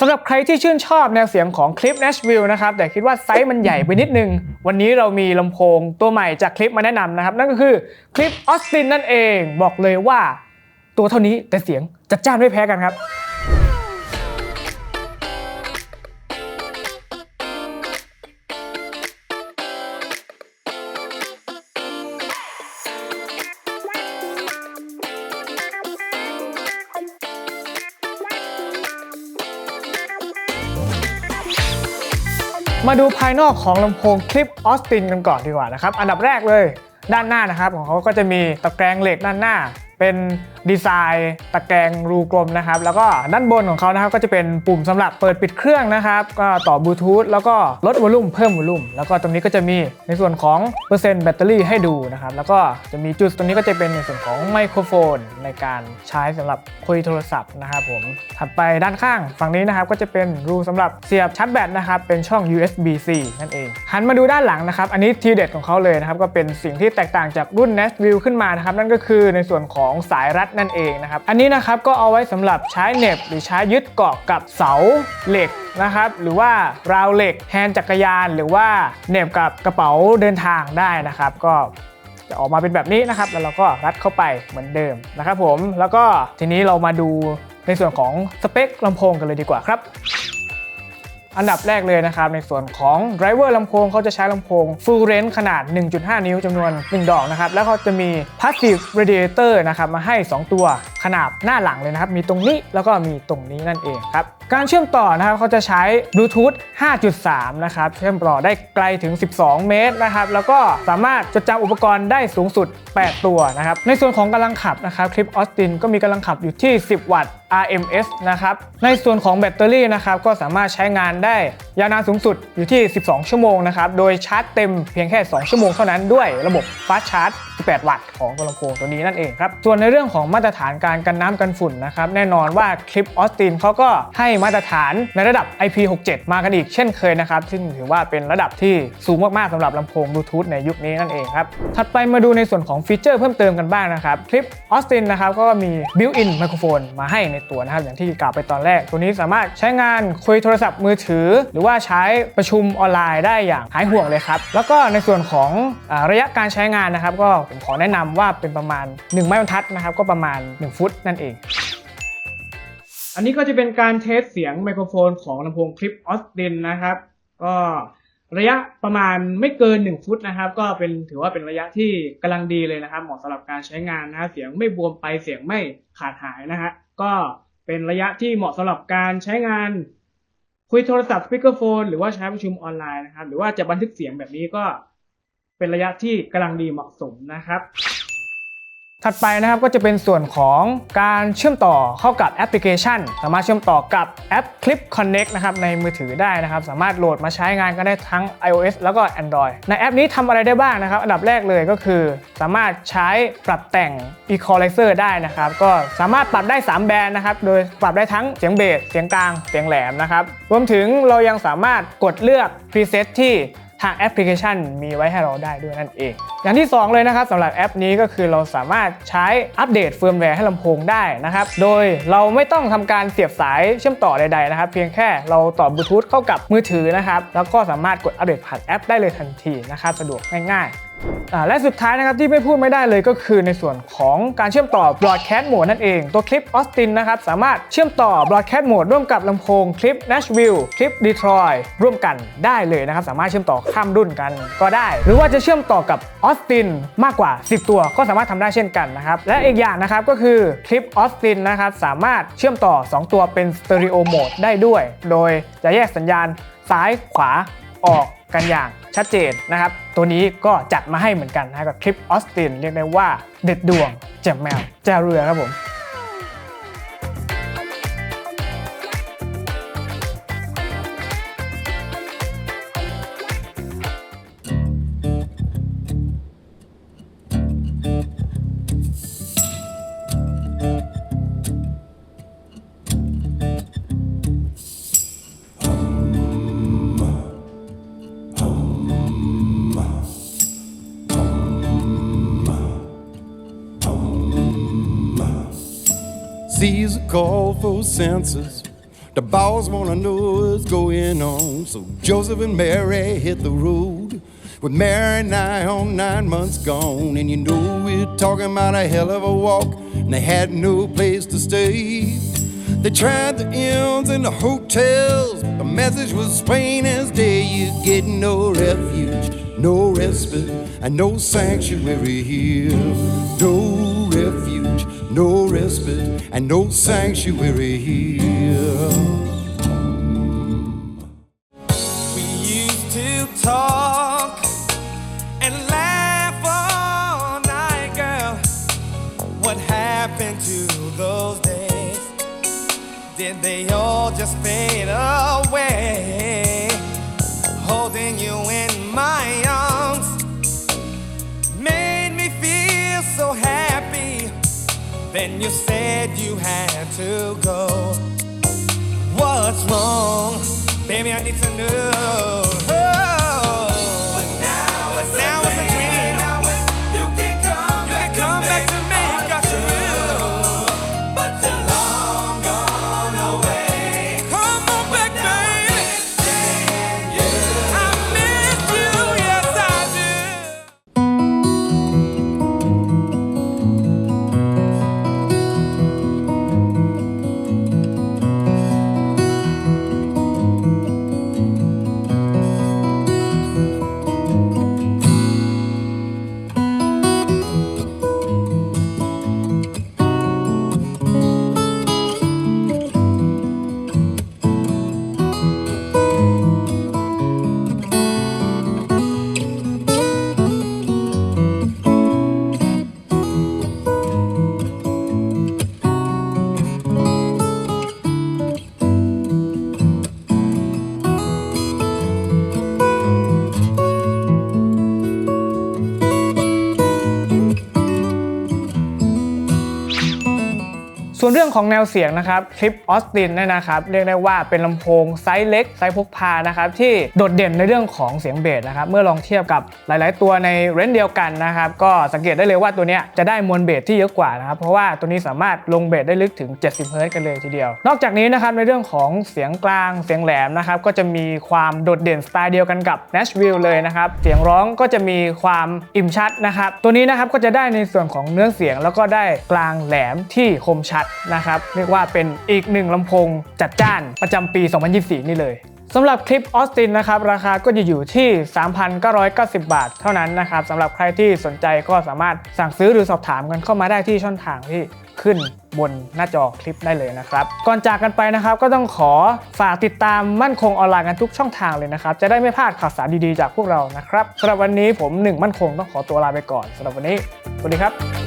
สำหรับใครที่ชื่นชอบแนวเสียงของคลิป Nashville นะครับแต่คิดว่าไซส์มันใหญ่ไปนิดนึง วันนี้เรามีลำโพงตัวใหม่จากคลิปมาแนะนำนะครับ นั่นก็คือคลิปออสตินนั่นเอง บอกเลยว่า ตัวเท่านี้แต่เสียงจัดจ้านไม่แพ้กันครับ มาดูภายนอกของลำโพงคลิปออสตินกันก่อนดีกว่านะครับ อันดับแรกเลยด้านหน้านะครับ ของเขาก็จะมีตะแกรงเหล็กด้านหน้า เป็น ดีไซน์ตะแกรงรูกลมนะครับ แล้วก็ด้านบนของเขานะครับก็จะเป็นปุ่มสำหรับเปิดปิดเครื่องนะครับ ก็ต่อบลูทูธแล้วก็ลดวอลลุ่มเพิ่มวอลลุ่มแล้วก็ตรงนี้ก็จะมีในส่วนของเปอร์เซ็นต์แบตเตอรี่ให้ดูนะครับ แล้วก็จะมีจุดตรงนี้ก็จะเป็นในส่วนของไมโครโฟนในการใช้สำหรับคุยโทรศัพท์นะครับผมถัดไปด้านข้างฝั่งนี้นะครับก็จะเป็นรูสำหรับเสียบชาร์จแบตนะครับเป็นช่อง USB-C นั่นเอง หันมาดูด้านหลังนะครับอันนี้ทีเด็ดของเขาเลยนะครับก็เป็นสิ่งที่แตกต่างจากรุ่น Nashville ขึ้นมานะครับนั่นก็คือในส่วนของสายรัดนั่นเองนะครับ อันนี้นะครับก็เอาไว้สำหรับใช้เหน็บหรือใช้ยึดเกาะกับเสาเหล็กนะครับหรือว่าราวเหล็กแฮนจักรยาน หรือว่าเหน็บกับกระเป๋าเดินทางได้นะครับ ก็จะออกมาเป็นแบบนี้นะครับ แล้วเราก็รัดเข้าไปเหมือนเดิมนะครับผมแล้วก็ทีนี้เรามาดูในส่วนของสเปคลำโพงกันเลยดีกว่าครับ อันดับแรกเลยนะครับในส่วนของไดรเวอร์ลำโพงเขาจะใช้ลำโพง full range ขนาด 1.5 นิ้วจำนวน 1 ดอกนะครับ แล้วเขาจะมี passive radiator นะครับมาให้ 2 ตัวขนาดหน้าหลังเลยนะครับ มีตรงนี้แล้วก็มีตรงนี้นั่นเองครับ การเชื่อมต่อนะครับเขาจะใช้ Bluetooth 5.3 นะครับ เชื่อมต่อได้ไกลถึง 12 เมตรนะครับ แล้วก็สามารถจดจำอุปกรณ์ได้สูงสุด 8 ตัวนะครับ ในส่วนของกำลังขับนะครับ คลิปออสตินก็มีกำลังขับอยู่ที่ 10 วัตต์ RMS นะครับ ในส่วนของแบตเตอรี่นะครับก็สามารถใช้งานได้ยาวนานสูงสุดอยู่ที่ 12 ชั่วโมงนะครับ โดยชาร์จเต็มเพียงแค่ 2 ชั่วโมงเท่านั้นด้วยระบบฟาสชาร์จ 18 วัตต์ของตัวลำโพงตัวนี้นั่นเองครับ ส่วนในเรื่องของมาตรฐานการกันน้ำกันฝุ่นนะครับ แน่นอนว่าคลิปออสตินเขาก็ให้มาตรฐานในระดับ IP67 มากันอีกเช่นเคยนะครับ ซึ่งถือว่าเป็นระดับที่สูงมากๆสำหรับลำโพงบลูทูธในยุคนี้นั่นเองครับ ถัดไปมาดูในส่วนของฟีเจอร์เพิ่มเติมกันบ้างนะครับ คลิปออสตินนะครับก็มี built-in ไมโครโฟนมาให้ในตัวนะครับอย่างที่กล่าวไปตอนแรก ตัวนี้สามารถใช้งานคุยโทรศัพท์มือถือ หรือว่าใช้ประชุมออนไลน์ได้อย่างหายห่วงเลยครับ แล้วก็ในส่วนของอระยะการใช้งานนะครับ ก็ผมขอแนะนำว่าเป็นประมาณ 1 ไม้บรรทัดนะครับ ก็ประมาณ 1 ฟุตนั่นเองอันนี้ก็จะเป็นการเทสเสียงไมโครโฟนของลำโพงคลิปออสตินนะครับ ก็ ระยะประมาณไม่เกิน 1 ฟุตนะครับ ก็เป็นถือว่าเป็นระยะที่กำลังดีเลยนะครับ เหมาะสำหรับการใช้งานนะเสียงไม่บวมไปเสียงไม่ขาดหายนะฮะก็เป็นระยะที่เหมาะสำหรับการใช้งาน คุยโทรศัพท์สปีกเกอร์โฟนหรือว่าใช้ประชุมออนไลน์นะครับ หรือว่าจะบันทึกเสียงแบบนี้ก็เป็นระยะที่กำลังดีเหมาะสมนะครับ ถัดไปนะครับก็จะเป็นส่วนของการเชื่อมต่อเข้ากับแอปพลิเคชัน สามารถเชื่อมต่อกับแอป Clip Connect นะครับในมือถือได้นะครับ สามารถโหลดมาใช้งานกันได้ทั้ง iOS แล้วก็ Android ในแอปนี้ทำอะไรได้บ้างนะครับ อันดับแรกเลยก็คือ สามารถใช้ปรับแต่ง Equalizer ได้นะครับ ก็สามารถปรับได้ 3 แบรนด์นะครับโดยปรับได้ทั้งเสียงเบสเสียงกลางเสียงแหลมนะครับรวมถึงเรายังสามารถกดเลือก preset ที่ ทางแอปพลิเคชันมีไว้ให้เราได้ด้วยนั่นเอง อย่างที่ 2 เลยนะครับสำหรับแอปนี้ก็คือเราสามารถใช้อัปเดตเฟิร์มแวร์ให้ลำโพงได้นะครับ โดยเราไม่ต้องทำการเสียบสายเชื่อมต่อใดๆนะครับ เพียงแค่เราต่อบลูทูธเข้ากับมือถือนะครับ แล้วก็สามารถกดอัปเดตผ่านแอปได้เลยทันทีนะครับ สะดวกง่ายๆ และสุดท้ายนะครับที่ไม่พูดไม่ได้เลยก็คือในส่วนของการเชื่อมต่อ broadcast mode นั่นเอง ตัวคลิป Austin นะครับสามารถเชื่อมต่อ broadcast mode ร่วมกับลำโพงคลิป Nashville คลิป Detroit ร่วมกันได้เลยนะครับ สามารถเชื่อมต่อข้ามรุ่นกันก็ได้ หรือว่าจะเชื่อมต่อกับ Austin มากกว่า 10 ตัวก็สามารถทำได้เช่นกันนะครับและอีกอย่างนะครับก็คือคลิป Austin นะครับสามารถเชื่อมต่อ 2 ตัวเป็น Stereo Mode ได้ด้วย โดยจะแยกสัญญาณซ้ายขวาออกกันอย่าง ชัดเจนนะครับ ตัวนี้ก็จัดมาให้เหมือนกันนะกับคลิปออสตินเรียกได้ว่าเด็ดดวงแจ่มแมวแจ้เรือครับผม Are cold for senses, The boss wanna know what's going on. So Joseph and Mary hit the road. With Mary nigh on nine months gone. And you know we're talking about a hell of a walk. And they had no place to stay. They tried the inns and the hotels. The message was plain as day. You get no refuge, no respite, and no sanctuary here. No and no sanctuary here. We used to talk and laugh all night, girl. What happened to those days? Did they all just fade away? Holding you in my arms made me feel so happy. Then you said you had to go. What's wrong? Baby, I need to know. ส่วนเรื่องของแนวเสียงนะครับคลิปออสตินเนี่ยนะครับเรียกได้ว่าเป็นลำโพงไซส์เล็กไซส์พกพานะครับที่โดดเด่นในเรื่องของเสียงเบสนะครับเมื่อลองเทียบกับหลาย ๆ ตัวในเรนจ์เดียวกันนะครับก็สังเกตได้เลยว่าตัวเนี้ยจะได้มวลเบสที่เยอะกว่านะครับเพราะว่าตัวนี้สามารถลงเบสได้ลึกถึง 70เฮิร์ตซ์กันเลยทีเดียว นอกจากนี้นะครับในเรื่องของเสียงกลางเสียงแหลมนะครับก็จะมีความโดดเด่นสไตล์เดียวกันกับ Nashville เลยนะครับเสียงร้องก็จะมีความอิ่มชัดนะครับตัวนี้นะครับก็จะได้ในส่วนของเนื้อเสียงแล้วก็ได้กลางแหลมที่คมชัดนะครับ เรียกว่าเป็นอีกหนึ่งลำโพงจัดจ้านประจำปี 2024 นี่เลยสำหรับคลิปออสตินนะครับ ราคาก็จะอยู่ที่ 3,990 บาท เท่านั้นนะครับสำหรับใครที่สนใจก็สามารถสั่งซื้อหรือสอบถามกันเข้ามาได้ที่ช่องทางที่ขึ้นบนหน้าจอคลิปได้เลยนะครับ ก่อนจากกันไปนะครับ ก็ต้องขอฝากติดตามมั่นคงออนไลน์กันทุกช่องทางเลยนะครับ จะได้ไม่พลาดข่าวสารดีๆจากพวกเรานะครับสำหรับวันนี้ผมหนึ่งมั่นคงต้องขอตัวลาไปก่อนสำหรับวันนี้สวัสดีครับ